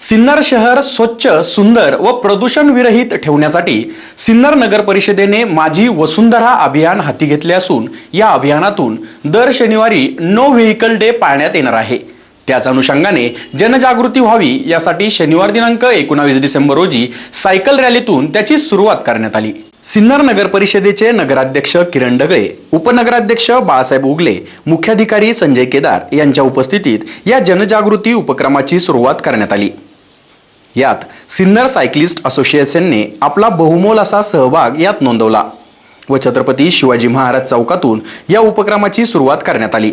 सिन्नर शहर स्वच्छ सुंदर व प्रदूषण विरहित ठेवण्यासाठी सिन्नर नगर परिषदेने माझी वसुंधरा अभियान हाती घेतले असून या अभियानातून दर शनिवारी नो व्हेकल डे पाळण्यात येणार आहे. त्याच अनुषंगाने जनजागृती व्हावी यासाठी शनिवार दिनांक एकोणावीस डिसेंबर रोजी सायकल रॅलीतून त्याची सुरुवात करण्यात आली. सिन्नर नगर परिषदेचे नगराध्यक्ष किरण डगळे उपनगराध्यक्ष बाळासाहेब उगले मुख्याधिकारी संजय केदार यांच्या उपस्थितीत या जनजागृती उपक्रमाची सुरुवात करण्यात आली. यात सिन्नर सायक्लिस्ट असोसिएशनने आपला बहुमोल असा सहभाग यात नोंदवला व छत्रपती शिवाजी महाराज चौकातून या उपक्रमाची सुरुवात करण्यात आली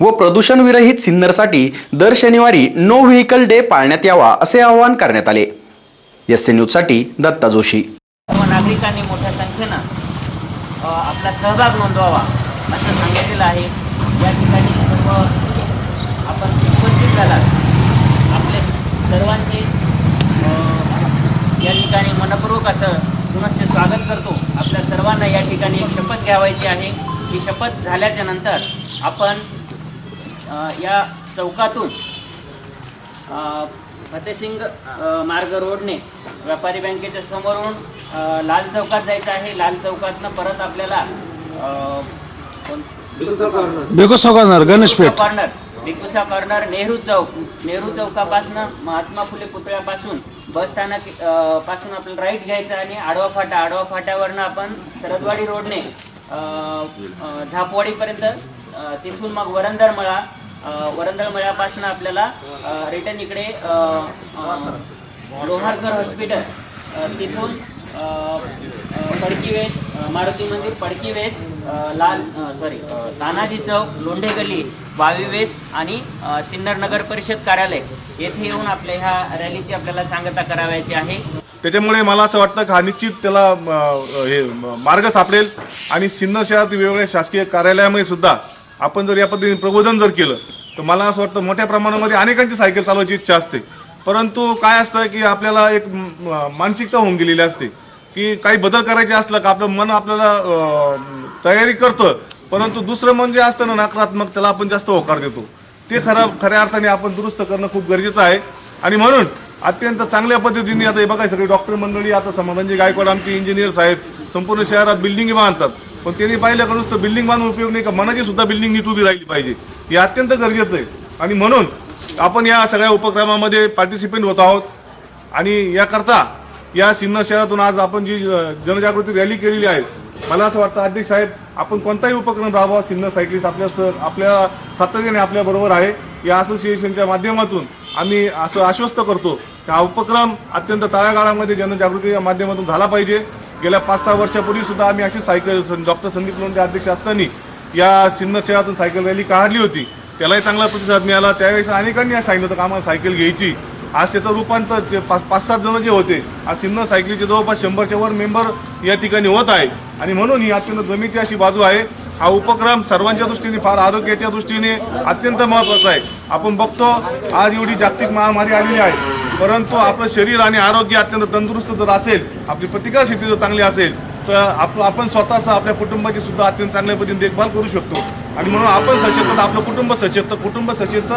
व प्रदूषणविरहित सिन्नरसाठी दर शनिवारी नो व्हेकल डे पाळण्यात यावा असे आवाहन करण्यात आले. एस सी न्यूजसाठी दत्ता जोशी. नागरिकांनी मोठ्या संख्येनं आपला सहभाग नोंदवावा असं सांगितलेलं आहे. या ठिकाणी सर्व आपण उपस्थित झालात. आपले सर्वांचे या ठिकाणी मनपूर्वक असं पुनश्च स्वागत करतो. आपल्या सर्वांना या ठिकाणी एक शपथ घ्यावायची आहे. ही शपथ झाल्याच्यानंतर आपण या चौकातून फतेसिंग मार्ग रोडने व्यापारी बँकेच्या समोरून लाल चौकात जायचं आहे. लाल चौकातनं परत आपल्याला बेकोसा कॉर्नर. कॉर्नर कॉर्नर नेहरू चौक. नेहरू चौकापासनं महात्मा फुले पुतळ्यापासून बस स्थानकपासून आपल्याला राईट घ्यायचं आणि आडवा फाटा आडवा फाट्यावरनं आपण सरदवाडी रोडने झापवाडीपर्यंत तिथून मग वरंदरमळा अ, वरंदरमळ्यापासून आपल्याला रिटर्न इकडे लोहारकर हॉस्पिटल तिथून पडकी वेस मारुती मंदिर पडकी वेस लाल सॉरी तानाजी चौक लोंढे गल्ली वावी वेस आणि सिन्नर नगर परिषद कार्यालय. येथे येऊन आपल्या ह्या रॅलीची आपल्याला सांगता करावायची आहे. त्याच्यामुळे मला असं वाटतं की हा निश्चित त्याला हे मार्ग सापडेल आणि सिन्नर शहरात वेगवेगळ्या शासकीय कार्यालयामध्ये सुद्धा आपण जर या पद्धतीने प्रबोधन जर केलं तर मला असं वाटतं मोठ्या प्रमाणामध्ये अनेकांची सायकल चालवायची इच्छा असते. परंतु काय असतं की आपल्याला एक मानसिकता होऊन गेलेली असते की काही बदल करायचे असलं का आपलं मन आपल्याला तयारी करतं. परंतु दुसरं मन जे असतं ना नकारात्मक त्याला आपण जास्त होकार देतो. ते खरं खऱ्या अर्थाने आपण दुरुस्त करणं खूप गरजेचं आहे. आणि म्हणून अत्यंत चांगल्या पद्धतीने आता हे बघा सगळे डॉक्टर मंडळी आता समाधानजी गायकवाड आमचे इंजिनियर साहेब संपूर्ण शहरात बिल्डिंग बांधतात. पण त्यांनी पाहिलं का नुसतं बिल्डिंग बांधून उपयोग नाही का? मनाची सुद्धा बिल्डिंग नीट उभी राहिली पाहिजे. हे अत्यंत गरजेचं आहे. आणि म्हणून आपण या सगळ्या उपक्रमामध्ये पार्टिसिपेंट होत आहोत. आणि याकरता या सिन्नर शहरातून आज आपण जी जनजागृती रॅली केलेली आहे मला असं वाटतं अध्यक्ष साहेब आपण कोणताही उपक्रम राबवा सिन्नर सायकलिस्ट आपल्या सर आपल्या सातत्याने आपल्या बरोबर आहे. या असोसिएशनच्या माध्यमातून आम्ही असं आश्वस्त करतो की हा उपक्रम अत्यंत तळागाळामध्ये जनजागृतीच्या माध्यमातून झाला पाहिजे. गेल्या पाच सहा वर्षापूर्वी सुद्धा आम्ही अशी सायकल डॉक्टर संदीप लोंढे अध्यक्ष असताना या सिन्नर शहरातून सायकल रॅली काढली होती. त्यालाही चांगला प्रतिसाद मिळाला. त्यावेळेस अनेकांनी सांगितलं होतं का आम्हाला सायकल घ्यायची. आज त्याचं रूपांतर ते पाच पाच सात जण जे होते आज सिन्नर सायकलीचे जवळपास शंभरच्या वर मेंबर या ठिकाणी होत आहे. आणि म्हणून ही अत्यंत जमीची अशी बाजू आहे. हा उपक्रम सर्वांच्या दृष्टीने फार आरोग्याच्या दृष्टीने अत्यंत महत्त्वाचा आहे. आपण बघतो आज एवढी जागतिक महामारी आलेली आहे. परंतु आपलं शरीर आणि आरोग्य अत्यंत तंदुरुस्त जर असेल आपली प्रतिकारशक्ती जर चांगली असेल तर आपण स्वतःचा आपल्या कुटुंबाची सुद्धा अत्यंत चांगल्या पद्धतीने देखभाल करू शकतो. आणि म्हणून आपण सशक्त आपलं कुटुंब सशक्त कुटुंब सशक्त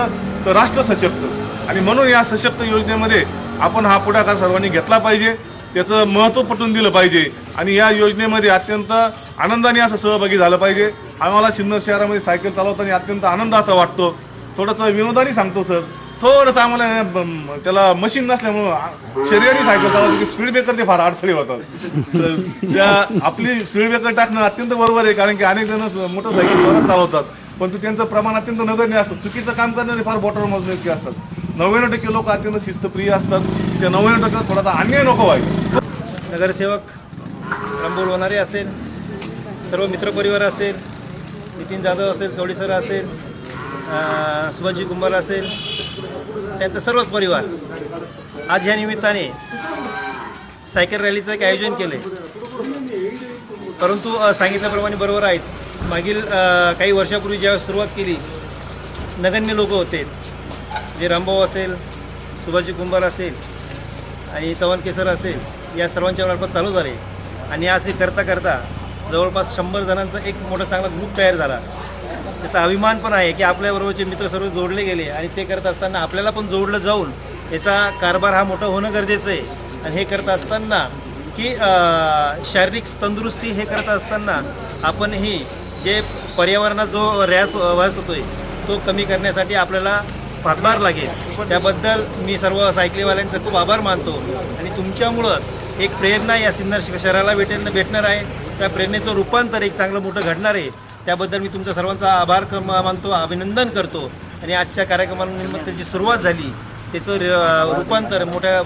तर राष्ट्र सशक्त. आणि म्हणून या सशक्त योजनेमध्ये आपण हा पुढाकार सर्वांनी घेतला पाहिजे. त्याचं महत्त्व पटवून दिलं पाहिजे. आणि या योजनेमध्ये अत्यंत आनंदाने असं सहभागी झालं पाहिजे. आम्हाला सिन्नर शहरामध्ये सायकल चालवताना अत्यंत आनंद असा वाटतो. थोडंसं विनोदाने सांगतो सर. थोडंसं आम्हाला ना, त्याला मशीन नसल्यामुळं शरीराने सायकल चालवतो की स्पीड ब्रेकरचे फार अडथळे होतात. तर त्या आपली स्पीड ब्रेकर टाकणं अत्यंत बरोबर आहे कारण की अनेक जण मोटरसायकल स्वतः चालवतात. परंतु त्यांचं प्रमाण अत्यंत नगण्य असतं. चुकीचं काम करणारे फार बॉटर मजबूत असतात. नव्याण्णव टक्के लोक अत्यंत शिस्तप्रिय असतात. त्या नव्याण्णव टक्के थोडासा अन्याय नको व्हायला. नगरसेवक रामबोल होणारे असेल सर्व मित्रपरिवार असेल नितीन जाधव असेल कवडी सर असेल अं, सुभाषजी कुंभार असेल त्यांचं सर्वच परिवार आज ह्या निमित्ताने सायकल रॅलीचं एक आयोजन केलं आहे परंतु सांगितल्याप्रमाणे बरोबर आहेत. मागील काही वर्षापूर्वी ज्यावेळेस सुरुवात केली नगण्य लोक होते. जे रामभाऊ असेल सुभाषजी कुंभार असेल आणि चव्हाण केसर असेल या सर्वांच्या मार्फत चालू झाले. आणि आज हे करता करता जवळपास शंभर जणांचा एक मोठा चांगला ग्रुप तयार झाला. त्याचा अभिमान पण आहे की आपल्याबरोबरचे मित्र सर्व जोडले गेले आणि ते करत असताना आपल्याला पण जोडलं जाऊन याचा कारभार हा मोठा होणं गरजेचं आहे. आणि हे करत असताना की शारीरिक तंदुरुस्ती हे करत असताना आपणही जे पर्यावरणात जो रॅस वास होतोय तो कमी करण्यासाठी आपल्याला हातभार लागेल. त्याबद्दल मी सर्व सायकलीवाल्यांचं खूप आभार मानतो. आणि तुमच्यामुळं एक प्रेरणा या सिन्नर श- शहराला भेटेल भेटणार आहे. त्या प्रेरणेचं रूपांतर एक चांगलं मोठं घडणार आहे. त्याबद्दल मी तुमचा सर्वांचा आभार मानतो अभिनंदन करतो. आणि आजच्या कार्यक्रमानिमित्त जी सुरुवात झाली त्याचं रूपांतर मोठ्या